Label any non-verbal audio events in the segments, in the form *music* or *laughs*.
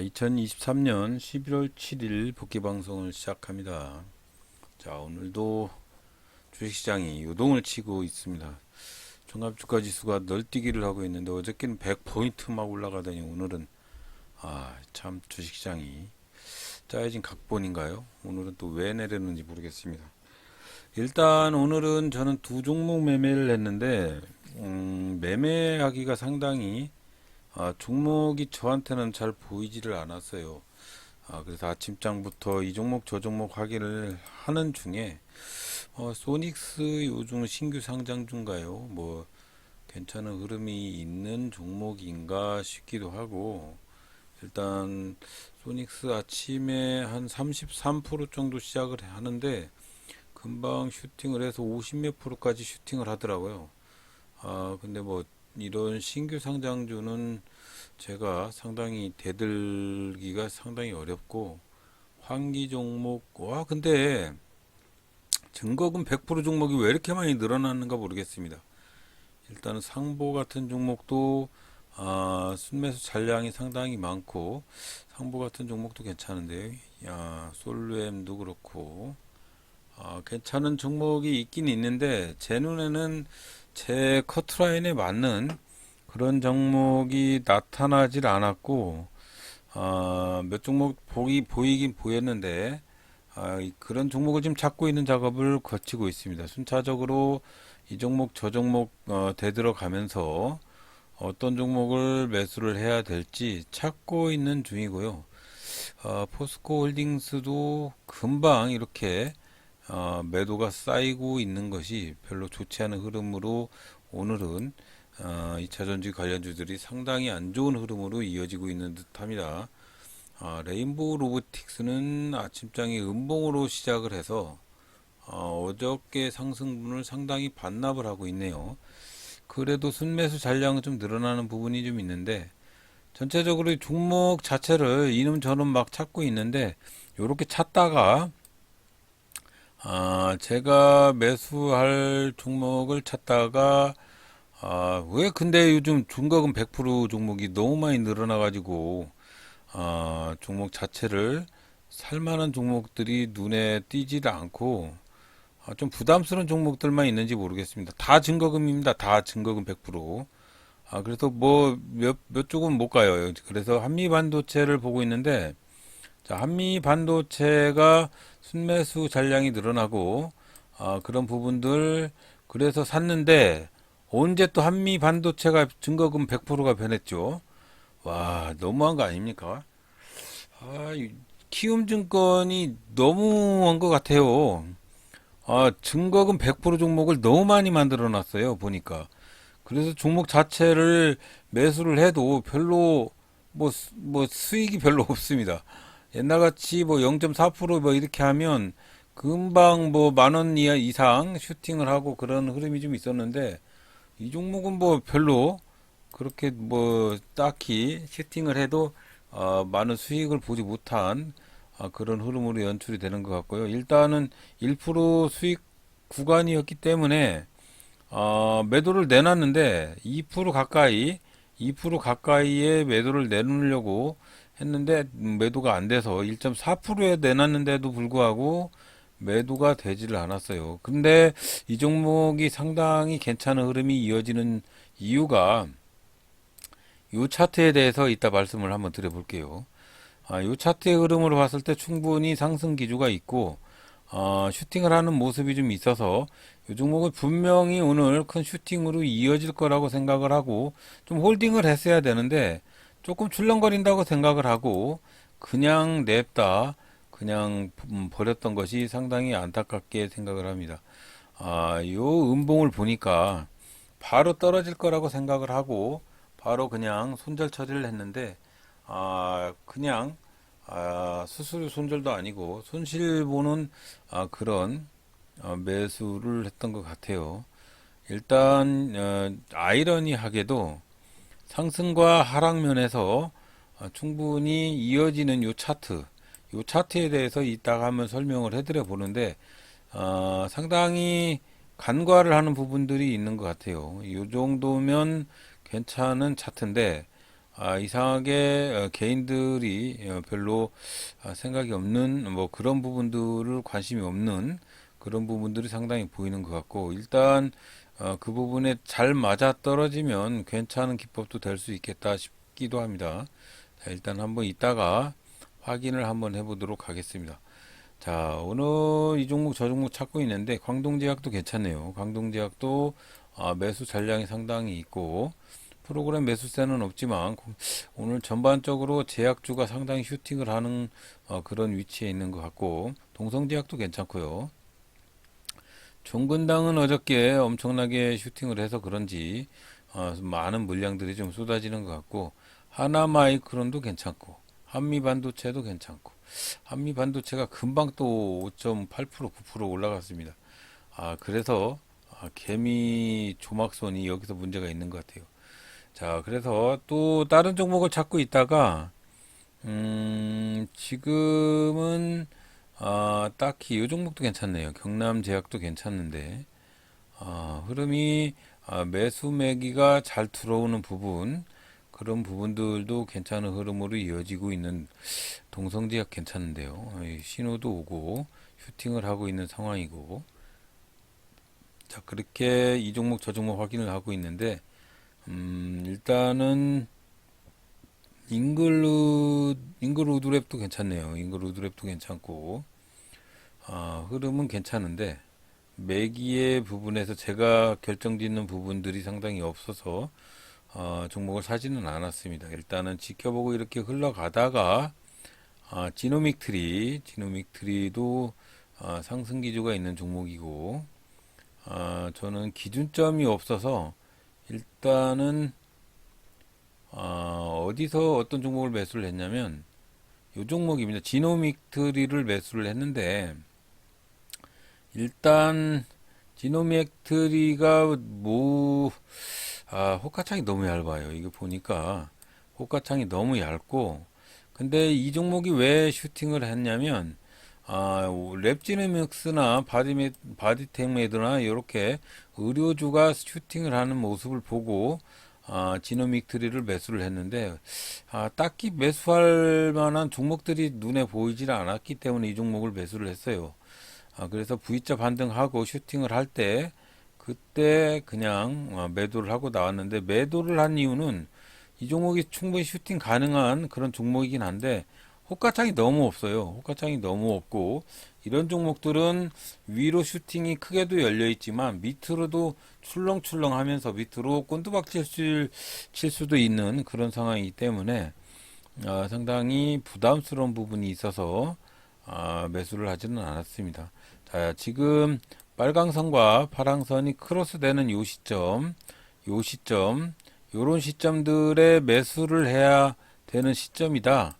2023년 11월 7일 복귀 방송을 시작합니다. 자, 오늘도 주식시장이 요동을 치고 있습니다. 종합주가 지수가 널뛰기를 하고 있는데 어저께는 100포인트 막 올라가더니 오늘은 아, 참 주식시장이 짜여진 각본인가요? 오늘은 또 왜 내렸는지 모르겠습니다. 일단 오늘은 저는 두 종목 매매를 했는데 음, 매매하기가 상당히 아, 종목이 저한테는 잘 보이지를 않았어요. 아, 그래서 아침장부터 이 종목 저 종목 확인을 하는 중에 어, 소닉스 요즘 신규 상장 중가요? 뭐 괜찮은 흐름이 있는 종목인가 싶기도 하고 일단 소닉스 아침에 한 33% 정도 시작을 하는데 금방 슈팅을 해서 50몇 프로까지 슈팅을 하더라고요. 아, 근데 뭐 이런 신규 상장주는 제가 상당히 대들기가 상당히 어렵고 환기 종목 와 근데 증거금 100% 종목이 왜 이렇게 많이 늘어났는가 모르겠습니다. 일단은 상보 같은 종목도 아, 순매수 잔량이 상당히 많고 상보 같은 종목도 괜찮은데 야, 솔루엠도 그렇고 아, 괜찮은 종목이 있긴 있는데 제 눈에는 제 커트라인에 맞는 그런 종목이 나타나질 않았고 아, 몇 종목 보기 보이긴 보였는데 아, 이- 그런 종목을 지금 찾고 있는 작업을 거치고 있습니다. 순차적으로 이 종목 저 종목 어, 되들어가면서 어떤 종목을 매수를 해야 될지 찾고 있는 중이고요. 어, 포스코 홀딩스도 금방 이렇게 어, 매도가 쌓이고 있는 것이 별로 좋지 않은 흐름으로 오늘은 어, 2차 전지 관련주들이 상당히 안 좋은 흐름으로 이어지고 있는 듯합니다. 아, 레인보우 로보틱스는 아침장에 음봉으로 시작을 해서 어, 어저께 상승분을 상당히 반납을 하고 있네요. 그래도 순매수 잔량은 좀 늘어나는 부분이 좀 있는데 전체적으로 이 종목 자체를 이놈 저놈 막 찾고 있는데 요렇게 찾다가 아, 제가 매수할 종목을 찾다가 아, 왜 근데 요즘 중거금 100% 종목이 너무 많이 늘어나 가지고 아, 종목 자체를 살만한 종목들이 눈에 띄지를 않고 아, 좀 부담스러운 종목들만 있는지 모르겠습니다. 다 증거금입니다. 다 증거금 100%. 아, 그래서 뭐 몇, 몇 쪽은 못 가요. 그래서 한미 반도체를 보고 있는데 자, 한미 반도체가 순매수 잔량이 늘어나고 아, 그런 부분들 그래서 샀는데 언제 또 한미 반도체가 증거금 100%가 변했죠. 와, 너무한 거 아닙니까? 아, 이 키움증권이 너무한 것 같아요. 아, 증거금 100% 종목을 너무 많이 만들어 놨어요, 보니까. 그래서 종목 자체를 매수를 해도 별로 뭐, 수- 뭐 수익이 별로 *laughs* 없습니다. 옛날같이 뭐 0.4%뭐 이렇게 하면 금방 뭐 만 원 이상 슈팅을 하고 그런 흐름이 좀 있었는데 이 종목은 뭐 별로 그렇게 뭐 딱히 슈팅을 해도 어, 많은 수익을 보지 못한 아, 그런 흐름으로 연출이 되는 것 같고요. 일단은 1% 수익 구간이었기 때문에 어, 매도를 내놨는데 2% 가까이 2% 가까이의 매도를 내놓으려고 했는데 음, 매도가 안 돼서 1.4%에 내놨는데도 불구하고 매도가 되지를 않았어요. 근데 이 종목이 상당히 괜찮은 흐름이 이어지는 이유가 이 차트에 대해서 이따 말씀을 한번 드려볼게요. 아, 이 차트의 흐름으로 봤을 때 충분히 상승 기조가 있고 어, 슈팅을 하는 모습이 좀 있어서 이 종목은 분명히 오늘 큰 슈팅으로 이어질 거라고 생각을 하고 좀 홀딩을 했어야 되는데 조금 출렁거린다고 생각을 하고 그냥 냅다 그냥 음, 버렸던 것이 상당히 안타깝게 생각을 합니다. 아, 요 음봉을 보니까 바로 떨어질 거라고 생각을 하고 바로 그냥 손절 처리를 했는데 아, 그냥 아, 수수료 손절도 아니고 손실 보는 아, 그런 어, 매수를 했던 것 같아요. 일단 어, 아이러니하게도 상승과 하락 면에서 어, 충분히 이어지는 요 차트, 요 차트에 대해서 이따가 한번 설명을 해드려 보는데 어, 상당히 간과를 하는 부분들이 있는 것 같아요. 요 정도면 괜찮은 차트인데 아, 이상하게 어, 개인들이 어, 별로 아, 생각이 없는 뭐 그런 부분들을 관심이 없는 그런 부분들이 상당히 보이는 것 같고 일단 어, 그 부분에 잘 맞아 떨어지면 괜찮은 기법도 될 수 있겠다 싶기도 합니다. 자, 일단 한번 이따가 확인을 한번 해보도록 하겠습니다. 자, 오늘 이 종목 저 종목 찾고 있는데 광동제약도 괜찮네요. 광동제약도 아, 매수 잔량이 상당히 있고 프로그램 매수세는 없지만 오늘 전반적으로 제약주가 상당히 슈팅을 하는 어, 그런 위치에 있는 것 같고 동성제약도 괜찮고요. 종근당은 어저께 엄청나게 슈팅을 해서 그런지 어, 많은 물량들이 좀 쏟아지는 것 같고 하나마이크론도 괜찮고 한미 반도체도 괜찮고 한미 반도체가 금방 또 5.8% 9% 올라갔습니다. 아 그래서 아, 개미 조막선이 여기서 문제가 있는 것 같아요. 자 그래서 또 다른 종목을 찾고 있다가 음 지금은 아, 딱히 이 종목도 괜찮네요. 경남 제약도 괜찮은데 아, 흐름이 아, 매수 매기가 잘 들어오는 부분 그런 부분들도 괜찮은 흐름으로 이어지고 있는 동성제약 괜찮은데요. 이 신호도 오고 슈팅을 하고 있는 상황이고 자 그렇게 이 종목 저 종목 확인을 하고 있는데 음, 일단은 잉글루 잉글우드랩도 괜찮네요. 잉글우드랩도 괜찮고 아, 흐름은 괜찮은데 매기의 부분에서 제가 결정짓는 부분들이 상당히 없어서 어, 종목을 사지는 않았습니다. 일단은 지켜보고 이렇게 흘러가다가 아, 지노믹 트리, 지노믹 트리도 아, 상승 기조가 있는 종목이고 아, 저는 기준점이 없어서 일단은 아, 어디서 어떤 종목을 매수를 했냐면 이 종목입니다. 지노믹 트리를 매수를 했는데 일단 지노믹 트리가 뭐 아, 호가창이 너무 얇아요. 이거 보니까 호가창이 너무 얇고 근데 이 종목이 왜 슈팅을 했냐면 아, 랩지노믹스나 바디메, 바디텍메드나 이렇게 의료주가 슈팅을 하는 모습을 보고 아, 지노믹 트리를 매수를 했는데 아, 딱히 매수할 만한 종목들이 눈에 보이질 않았기 때문에 이 종목을 매수를 했어요. 아, 그래서 V자 반등하고 슈팅을 할 때 그때 그냥 어, 매도를 하고 나왔는데 매도를 한 이유는 이 종목이 충분히 슈팅 가능한 그런 종목이긴 한데 호가창이 너무 없어요. 호가창이 너무 없고 이런 종목들은 위로 슈팅이 크게도 열려 있지만 밑으로도 출렁출렁 하면서 밑으로 꼰두박질 칠 수도 있는 그런 상황이기 때문에 어, 상당히 부담스러운 부분이 있어서 어, 매수를 하지는 않았습니다. 자, 지금 빨강선과 파랑선이 크로스되는 요 시점, 요 시점, 요런 시점들에 매수를 해야 되는 시점이다.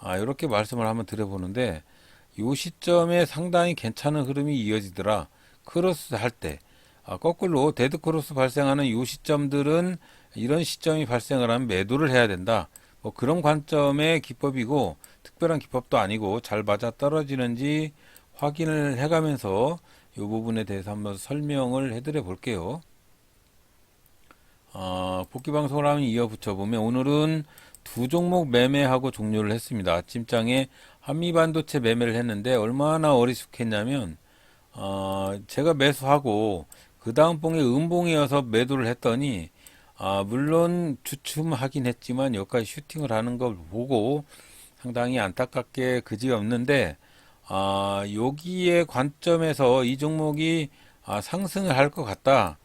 아, 이렇게 말씀을 한번 드려보는데, 요 시점에 상당히 괜찮은 흐름이 이어지더라. 크로스 할 때. 아, 거꾸로 데드 크로스 발생하는 요 시점들은 이런 시점이 발생을 하면 매도를 해야 된다. 뭐 그런 관점의 기법이고, 특별한 기법도 아니고, 잘 맞아 떨어지는지 확인을 해가면서 이 부분에 대해서 한번 설명을 해드려 볼게요. 어, 복귀 방송을 하면 이어 붙여보면 오늘은 두 종목 매매하고 종료를 했습니다. 아침장에 한미반도체 매매를 했는데 얼마나 어리숙했냐면 어, 제가 매수하고 그 다음 봉에 음봉이어서 매도를 했더니 아, 물론 주춤하긴 했지만 여기까지 슈팅을 하는 걸 보고 상당히 안타깝게 그지 없는데 아, 여기에 관점에서 이 종목이 아, 상승을 할 것 같다.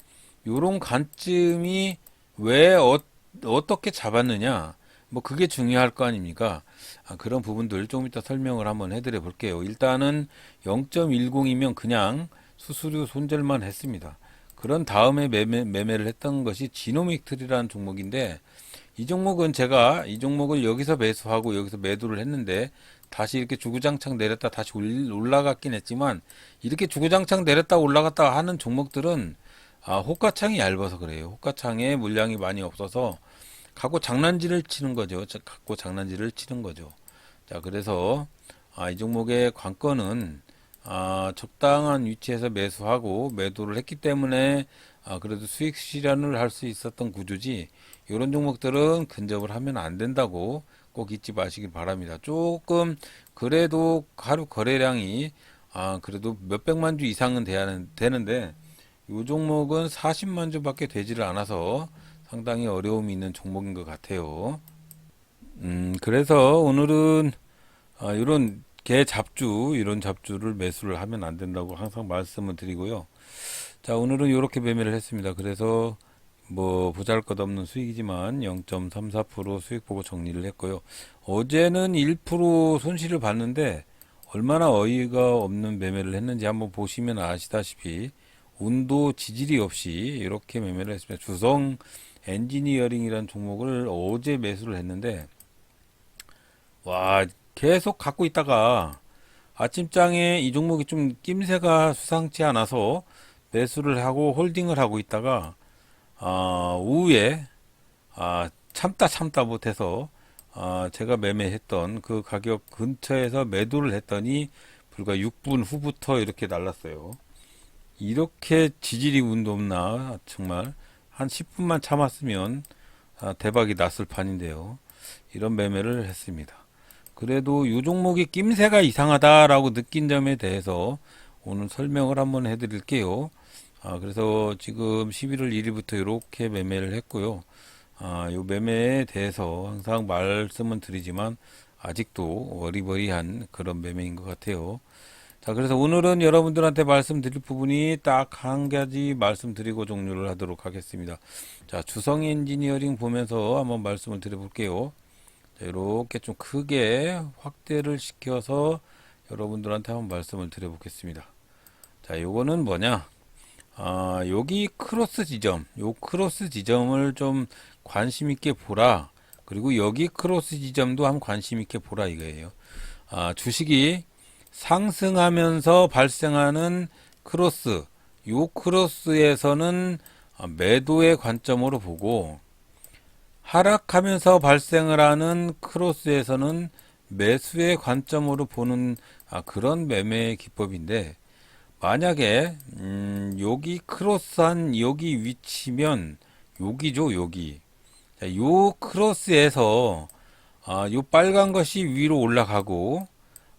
요런 관점이 왜 어, 어떻게 잡았느냐. 뭐 그게 중요할 거 아닙니까? 아, 그런 부분들 좀 이따 설명을 한번 해드려 볼게요. 일단은 0.10이면 그냥 수수료 손절만 했습니다. 그런 다음에 매매, 매매 를 했던 것이 지노믹트리라는 종목인데 이 종목은 제가 이 종목을 여기서 매수하고 여기서 매도를 했는데 다시 이렇게 주구장창 내렸다 다시 올라갔긴 했지만 이렇게 주구장창 내렸다 올라갔다 하는 종목들은 아, 호가창이 얇아서 그래요. 호가창에 물량이 많이 없어서 갖고 장난질을 치는 거죠. 갖고 장난질을 치는 거죠. 자, 그래서 아, 이 종목의 관건은 아, 적당한 위치에서 매수하고 매도를 했기 때문에 아, 그래도 수익 실현을 할 수 있었던 구조지 이런 종목들은 근접을 하면 안 된다고 꼭 잊지 마시길 바랍니다. 조금 그래도 하루 거래량이 아 그래도 몇백만 주 이상은 돼야 되는데 이 종목은 40만 주밖에 되지를 않아서 상당히 어려움이 있는 종목인 것 같아요. 음 그래서 오늘은 아, 이런 개 잡주 이런 잡주를 매수를 하면 안 된다고 항상 말씀을 드리고요. 자 오늘은 이렇게 매매를 했습니다. 그래서 뭐 보잘 것 없는 수익이지만 0.34% 수익 보고 정리를 했고요. 어제는 1% 손실을 봤는데 얼마나 어이가 없는 매매를 했는지 한번 보시면 아시다시피 운도 지질이 없이 이렇게 매매를 했습니다. 주성 엔지니어링이라는 종목을 어제 매수를 했는데 와 계속 갖고 있다가 아침장에 이 종목이 좀 낌새가 수상치 않아서 매수를 하고 홀딩을 하고 있다가 아, 오후에 아, 참다 참다 못해서 아, 제가 매매했던 그 가격 근처에서 매도를 했더니 불과 6분 후부터 이렇게 날랐어요. 이렇게 지질이 운도 없나 정말 한 10분만 참았으면 아, 대박이 났을 판인데요. 이런 매매를 했습니다. 그래도 이 종목이 낌새가 이상하다라고 느낀 점에 대해서 오늘 설명을 한번 해드릴게요. 아, 그래서 지금 11월 1일부터 이렇게 매매를 했고요. 아, 요 매매에 대해서 항상 말씀은 드리지만 아직도 어리버리한 그런 매매인 것 같아요. 자, 그래서 오늘은 여러분들한테 말씀드릴 부분이 딱 한 가지 말씀드리고 종료를 하도록 하겠습니다. 자, 주성 엔지니어링 보면서 한번 말씀을 드려볼게요. 자, 이렇게 좀 크게 확대를 시켜서 여러분들한테 한번 말씀을 드려보겠습니다. 자, 요거는 뭐냐? 아, 여기 크로스 지점, 요 크로스 지점을 좀 관심 있게 보라. 그리고 여기 크로스 지점도 한번 관심 있게 보라 이거예요. 아, 주식이 상승하면서 발생하는 크로스, 요 크로스에서는 매도의 관점으로 보고 하락하면서 발생을 하는 크로스에서는 매수의 관점으로 보는 아, 그런 매매 기법인데 만약에 음, 여기 크로스한 여기 위치면 여기죠 여기 자, 요 크로스에서 아, 요 빨간 것이 위로 올라가고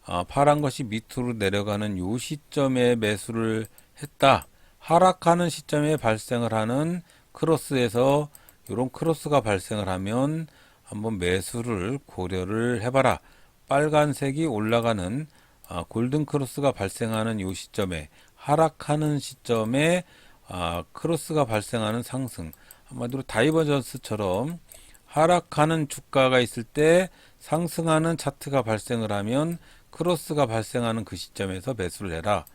아, 파란 것이 밑으로 내려가는 요 시점에 매수를 했다 하락하는 시점에 발생을 하는 크로스에서 이런 크로스가 발생을 하면 한번 매수를 고려를 해봐라. 빨간색이 올라가는 아, 골든 크로스가 발생하는 이 시점에 하락하는 시점에 아, 크로스가 발생하는 상승 한마디로 다이버전스처럼 하락하는 주가가 있을 때 상승하는 차트가 발생을 하면 크로스가 발생하는 그 시점에서 매수를 해라.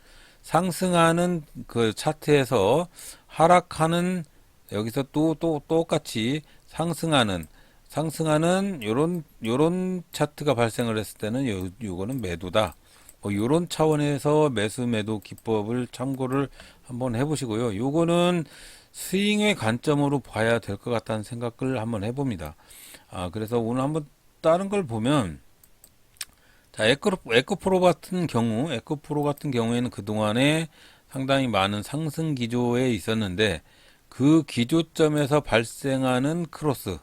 상승하는 그 차트에서 하락하는 여기서 또, 또, 똑같이 상승하는, 상승하는 요런, 요런 차트가 발생을 했을 때는 요, 요거는 매도다. 뭐 요런 차원에서 매수 매도 기법을 참고를 한번 해보시고요. 요거는 스윙의 관점으로 봐야 될 것 같다는 생각을 한번 해봅니다. 아, 그래서 오늘 한번 다른 걸 보면, 자, 에코, 에코프로 같은 경우, 에코프로 같은 경우에는 그동안에 상당히 많은 상승 기조에 있었는데, 그 기조점에서 발생하는 크로스,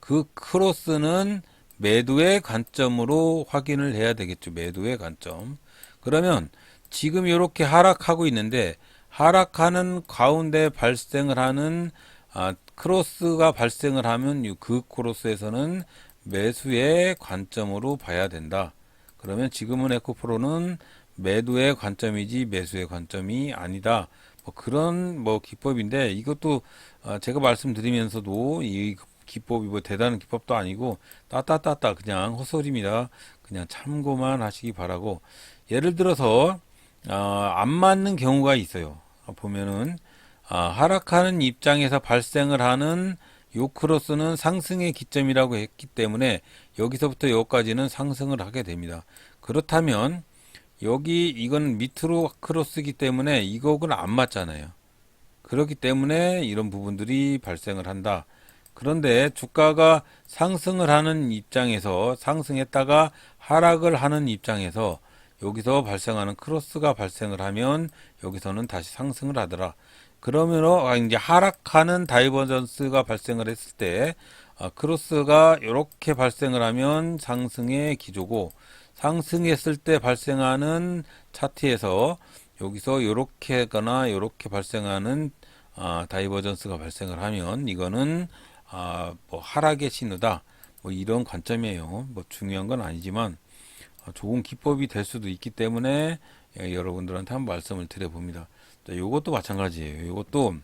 그 크로스는 매도의 관점으로 확인을 해야 되겠죠. 매도의 관점. 그러면 지금 이렇게 하락하고 있는데 하락하는 가운데 발생을 하는 아, 크로스가 발생을 하면 그 크로스에서는 매수의 관점으로 봐야 된다. 그러면 지금은 에코프로는 매도의 관점이지 매수의 관점이 아니다. 뭐 그런 뭐 기법인데 이것도 어 제가 말씀드리면서도 이 기법이 뭐 대단한 기법도 아니고 따따따따 그냥 헛소리입니다. 그냥 참고만 하시기 바라고 예를 들어서 어 안 맞는 경우가 있어요. 보면은 아, 하락하는 입장에서 발생을 하는 요 크로스는 상승의 기점이라고 했기 때문에 여기서부터 여기까지는 상승을 하게 됩니다. 그렇다면 여기 이건 밑으로 크로스기 때문에 이거는 안 맞잖아요. 그렇기 때문에 이런 부분들이 발생을 한다. 그런데 주가가 상승을 하는 입장에서 상승했다가 하락을 하는 입장에서 여기서 발생하는 크로스가 발생을 하면 여기서는 다시 상승을 하더라. 그러면 어, 이제 하락하는 다이버전스가 발생을 했을 때 아, 크로스가 이렇게 발생을 하면 상승의 기조고 상승했을 때 발생하는 차트에서 여기서 이렇게 거나 이렇게 발생하는 아, 다이버전스가 발생을 하면 이거는 아, 뭐 하락의 신호다. 뭐 이런 관점이에요. 뭐 중요한 건 아니지만 아, 좋은 기법이 될 수도 있기 때문에 예, 여러분들한테 한번 말씀을 드려봅니다. 자, 요것도 마찬가지예요. 요것도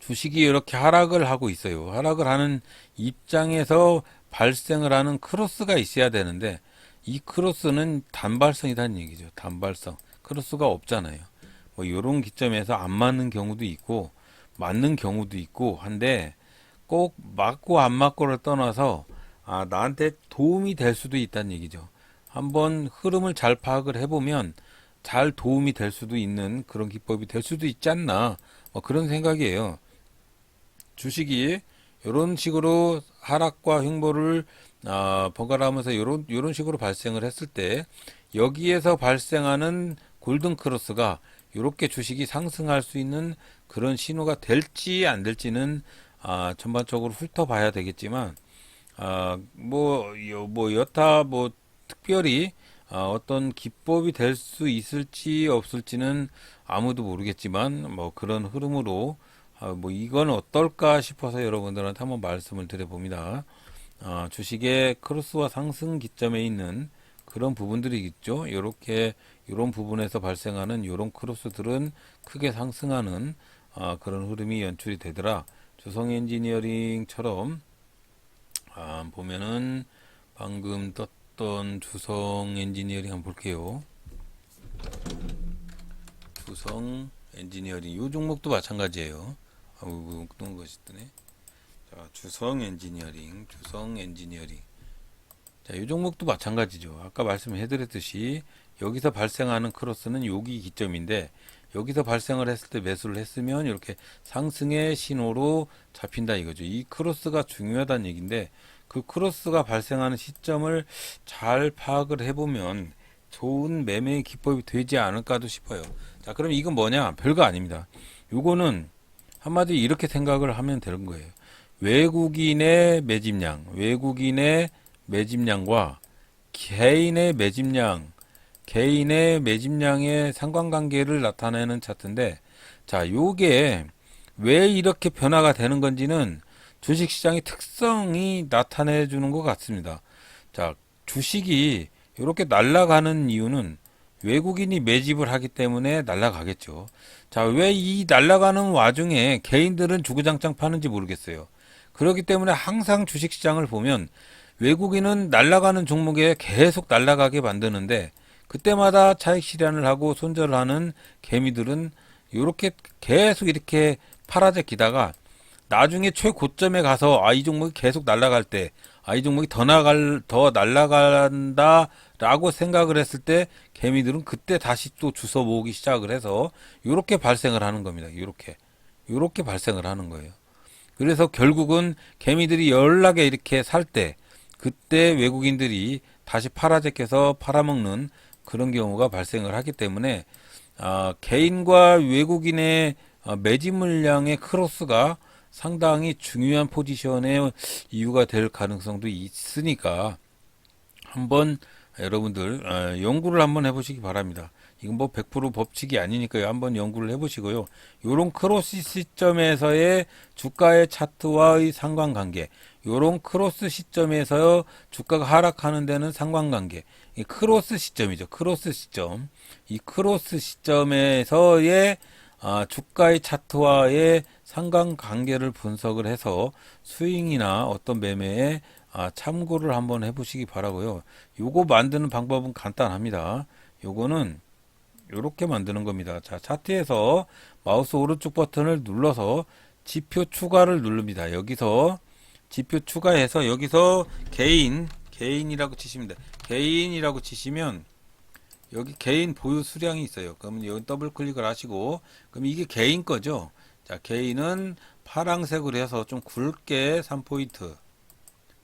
주식이 이렇게 하락을 하고 있어요. 하락을 하는 입장에서 발생을 하는 크로스가 있어야 되는데 이 크로스는 단발성이라는 얘기죠. 단발성. 크로스가 없잖아요. 뭐 이런 기점에서 안 맞는 경우도 있고 맞는 경우도 있고 한데 꼭 맞고 안 맞고를 떠나서 아, 나한테 도움이 될 수도 있다는 얘기죠. 한번 흐름을 잘 파악을 해보면 잘 도움이 될 수도 있는 그런 기법이 될 수도 있지 않나 뭐 그런 생각이에요. 주식이 이런 식으로 하락과 횡보를 아, 번갈아가면서 이런 이런 식으로 발생을 했을 때 여기에서 발생하는 골든 크로스가 이렇게 주식이 상승할 수 있는 그런 신호가 될지 안 될지는 아, 전반적으로 훑어봐야 되겠지만 아, 뭐, 여, 뭐 여타 뭐 특별히 아, 어떤 기법이 될 수 있을지 없을지는 아무도 모르겠지만 뭐 그런 흐름으로 아, 뭐 이건 어떨까 싶어서 여러분들한테 한번 말씀을 드려봅니다. 아, 주식의 크로스와 상승 기점에 있는 그런 부분들이 있죠. 이렇게 이런 부분에서 발생하는 이런 크로스들은 크게 상승하는 아, 그런 흐름이 연출이 되더라. 주성 엔지니어링처럼 아, 보면은 방금 떴던 주성 엔지니어링 한번 볼게요. 주성 엔지니어링 이 종목도 마찬가지예요. 아우 뜬 것이 뜨네. 자, 주성 엔지니어링, 주성 엔지니어링. 자, 이 종목도 마찬가지죠. 아까 말씀해 드렸듯이 여기서 발생하는 크로스는 여기 기점인데 여기서 발생을 했을 때 매수를 했으면 이렇게 상승의 신호로 잡힌다 이거죠. 이 크로스가 중요하다는 얘기인데 그 크로스가 발생하는 시점을 잘 파악을 해보면 좋은 매매의 기법이 되지 않을까도 싶어요. 자, 그럼 이건 뭐냐? 별거 아닙니다. 요거는 한마디 이렇게 생각을 하면 되는 거예요. 외국인의 매집량, 외국인의 매집량과 개인의 매집량, 개인의 매집량의 상관관계를 나타내는 차트인데, 자, 요게 왜 이렇게 변화가 되는 건지는 주식시장의 특성이 나타내 주는 것 같습니다. 자, 주식이 이렇게 날아가는 이유는 외국인이 매집을 하기 때문에 날아가겠죠. 자, 왜 이 날아가는 와중에 개인들은 주구장창 파는지 모르겠어요. 그렇기 때문에 항상 주식시장을 보면 외국인은 날아가는 종목에 계속 날아가게 만드는데 그때마다 차익 실현을 하고 손절을 하는 개미들은 이렇게 계속 이렇게 팔아제끼다가 나중에 최고점에 가서 아 이 종목이 계속 날아갈 때 아 이 종목이 더 나갈 더 날아간다라고 생각을 했을 때 개미들은 그때 다시 또 주워 모으기 시작을 해서 이렇게 발생을 하는 겁니다. 이렇게 이렇게 발생을 하는 거예요. 그래서 결국은 개미들이 연락에 이렇게 살 때 그때 외국인들이 다시 팔아제껴서 팔아먹는 그런 경우가 발생을 하기 때문에 아, 개인과 외국인의 아, 매집 물량의 크로스가 상당히 중요한 포지션의 이유가 될 가능성도 있으니까 한번 여러분들 아, 연구를 한번 해보시기 바랍니다. 이건 뭐 100% 법칙이 아니니까요. 한번 연구를 해보시고요. 요런 크로스 시점에서의 주가의 차트와의 상관관계, 요런 크로스 시점에서 주가가 하락하는 데는 상관관계, 이 크로스 시점이죠. 크로스 시점. 이 크로스 시점에서의 아, 주가의 차트와의 상관관계를 분석을 해서 스윙이나 어떤 매매에 아, 참고를 한번 해보시기 바라고요. 요거 만드는 방법은 간단합니다. 요거는 이렇게 만드는 겁니다. 자, 차트에서 마우스 오른쪽 버튼을 눌러서 지표 추가를 누릅니다. 여기서 지표 추가해서 여기서 개인 개인이라고 치시면 돼. 개인이라고 치시면 여기 개인 보유 수량이 있어요. 그러면 여기 더블 클릭을 하시고 그럼 이게 개인 거죠. 자, 개인은 파랑색으로 해서 좀 굵게 3포인트.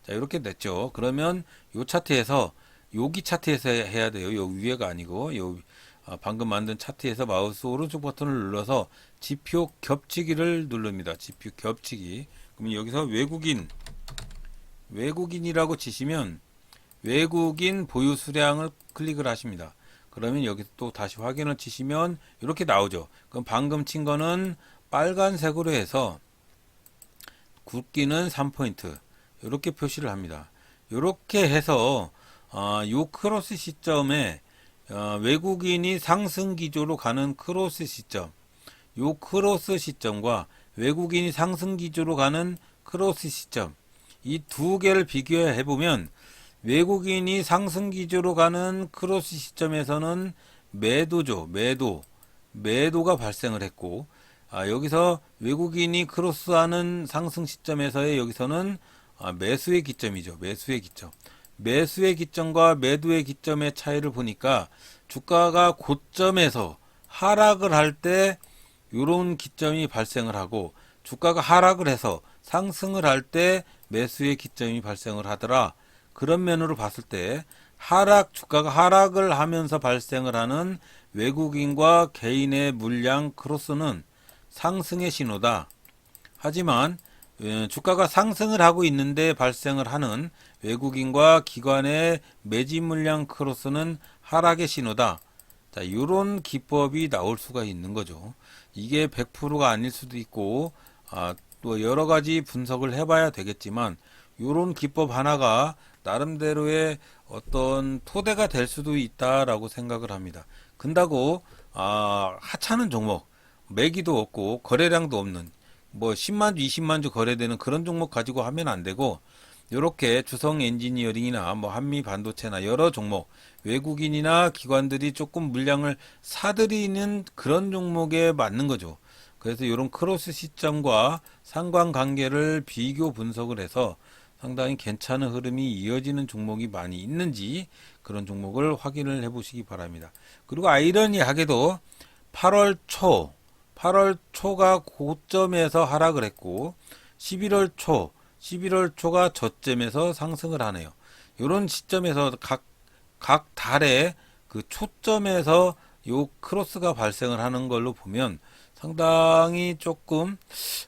자, 이렇게 됐죠. 그러면 요 차트에서 여기 차트에서 해야 돼요. 요 위에가 아니고 요 아, 방금 만든 차트에서 마우스 오른쪽 버튼을 눌러서 지표 겹치기를 누릅니다. 지표 겹치기. 그럼 여기서 외국인 외국인이라고 치시면 외국인 보유 수량을 클릭을 하십니다. 그러면 여기서 또 다시 확인을 치시면 이렇게 나오죠. 그럼 방금 친 거는 빨간색으로 해서 굵기는 3포인트 이렇게 표시를 합니다. 이렇게 해서 어, 요 크로스 시점에 어, 외국인이 상승 기조로 가는 크로스 시점 요 크로스 시점과 외국인이 상승 기조로 가는 크로스 시점 이 두 개를 비교해 보면 외국인이 상승 기조로 가는 크로스 시점에서는 매도죠. 매도. 매도가 발생을 했고 아, 여기서 외국인이 크로스하는 상승 시점에서의 여기서는 아, 매수의 기점이죠. 매수의 기점. 매수의 기점과 매도의 기점의 차이를 보니까 주가가 고점에서 하락을 할 때 이런 기점이 발생을 하고 주가가 하락을 해서 상승을 할 때 매수의 기점이 발생을 하더라. 그런 면으로 봤을 때 하락 주가가 하락을 하면서 발생을 하는 외국인과 개인의 물량 크로스는 상승의 신호다. 하지만 예, 주가가 상승을 하고 있는데 발생을 하는 외국인과 기관의 매집 물량 크로스는 하락의 신호다. 자, 이런 기법이 나올 수가 있는 거죠. 이게 100%가 아닐 수도 있고, 아, 또 여러 가지 분석을 해 봐야 되겠지만, 이런 기법 하나가 나름대로의 어떤 토대가 될 수도 있다라고 생각을 합니다. 근다고, 아, 하찮은 종목, 매기도 없고, 거래량도 없는, 뭐 10만 주, 20만 주 거래되는 그런 종목 가지고 하면 안 되고 이렇게 주성 엔지니어링이나 뭐 한미 반도체나 여러 종목 외국인이나 기관들이 조금 물량을 사들이는 그런 종목에 맞는 거죠. 그래서 이런 크로스 시점과 상관관계를 비교 분석을 해서 상당히 괜찮은 흐름이 이어지는 종목이 많이 있는지 그런 종목을 확인을 해 보시기 바랍니다. 그리고 아이러니하게도 8월 초 8월 초가 고점에서 하락을 했고 11월 초 11월 초가 저점에서 상승을 하네요. 이런 시점에서 각, 각 달에 그 초점에서 요 크로스가 발생을 하는 걸로 보면 상당히 조금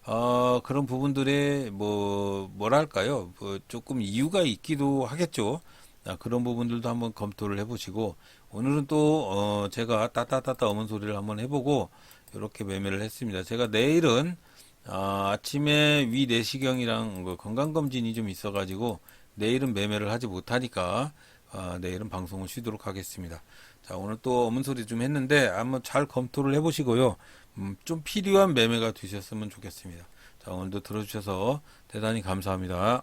어, 그런 부분들의 뭐 뭐랄까요? 뭐 조금 이유가 있기도 하겠죠. 아, 그런 부분들도 한번 검토를 해보시고 오늘은 또 어, 제가 따따따따 어문 소리를 한번 해보고 이렇게 매매를 했습니다. 제가 내일은 아, 아침에 위 내시경이랑 그 건강검진이 좀 있어가지고 내일은 매매를 하지 못하니까 아, 내일은 방송을 쉬도록 하겠습니다. 자, 오늘 또 어문 소리 좀 했는데 한번 잘 검토를 해보시고요. 음, 좀 필요한 매매가 되셨으면 좋겠습니다. 자, 오늘도 들어주셔서 대단히 감사합니다.